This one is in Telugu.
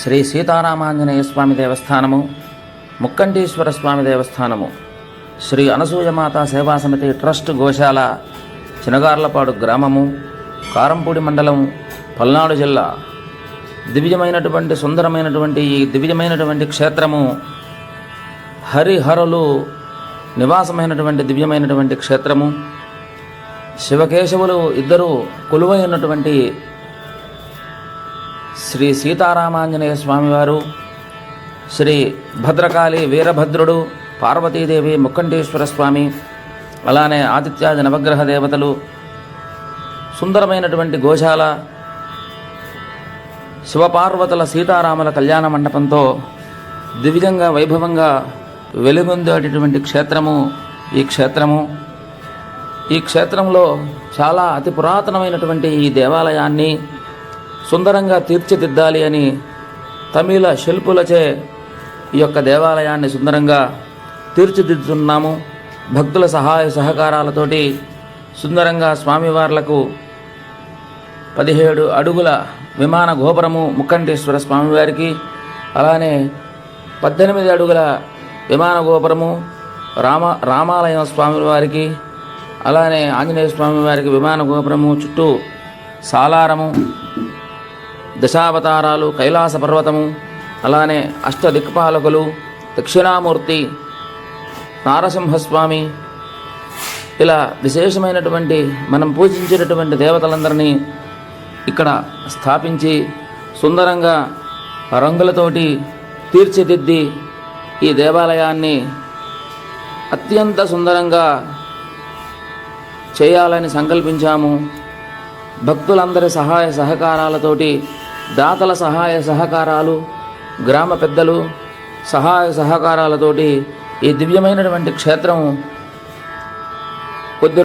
శ్రీ సీతారామాంజనేయ స్వామి దేవస్థానము ముక్కంటీశ్వర స్వామి దేవస్థానము శ్రీ అనసూయమాత సేవా సమితి ట్రస్ట్ గోశాల చినగార్లపాడు గ్రామము కారంపూడి మండలం పల్నాడు జిల్లా. దివ్యమైనటువంటి సుందరమైనటువంటి ఈ దివ్యమైనటువంటి క్షేత్రము హరిహరులు నివాసమైనటువంటి దివ్యమైనటువంటి క్షేత్రము. శివకేశవులు ఇద్దరు కొలువై ఉన్నటువంటి శ్రీ సీతారామాంజనేయ స్వామివారు శ్రీ భద్రకాళి వీరభద్రుడు పార్వతీదేవి ముక్కంటేశ్వర స్వామి అలానే ఆదిత్యాది నవగ్రహ దేవతలు సుందరమైనటువంటి గోశాల శివపార్వతుల సీతారాముల కళ్యాణ మండపంతో దివ్యంగా వైభవంగా వెలుగొందేటటువంటి క్షేత్రము ఈ క్షేత్రము. ఈ క్షేత్రంలో చాలా అతి పురాతనమైనటువంటి ఈ దేవాలయాన్ని సుందరంగా తీర్చిదిద్దాలి అని తమిళ శిల్పులచే ఈ యొక్క దేవాలయాన్ని సుందరంగా తీర్చిదిద్దుతున్నాము. భక్తుల సహాయ సహకారాలతోటి సుందరంగా స్వామివార్లకు పదిహేడు అడుగుల విమాన గోపురము ముక్కంటేశ్వర స్వామివారికి అలానే పద్దెనిమిది అడుగుల విమాన గోపురము రామ రామాలయం స్వామివారికి అలానే ఆంజనేయ స్వామివారికి విమాన గోపురము చుట్టూ సాలారము దశావతారాలు కైలాస పర్వతము అలానే అష్ట దిక్పాలకులు దక్షిణామూర్తి నారసింహస్వామి ఇలా విశేషమైనటువంటి మనం పూజించేటటువంటి దేవతలందరినీ ఇక్కడ స్థాపించి సుందరంగా రంగులతోటి తీర్చిదిద్ది ఈ దేవాలయాన్ని అత్యంత సుందరంగా చేయాలని సంకల్పించాము. భక్తులందరి సహాయ సహకారాలతోటి దాతల సహాయ సహకారాలు గ్రామ పెద్దలు సహాయ సహకారాలతోటి ఈ దివ్యమైనటువంటి క్షేత్రం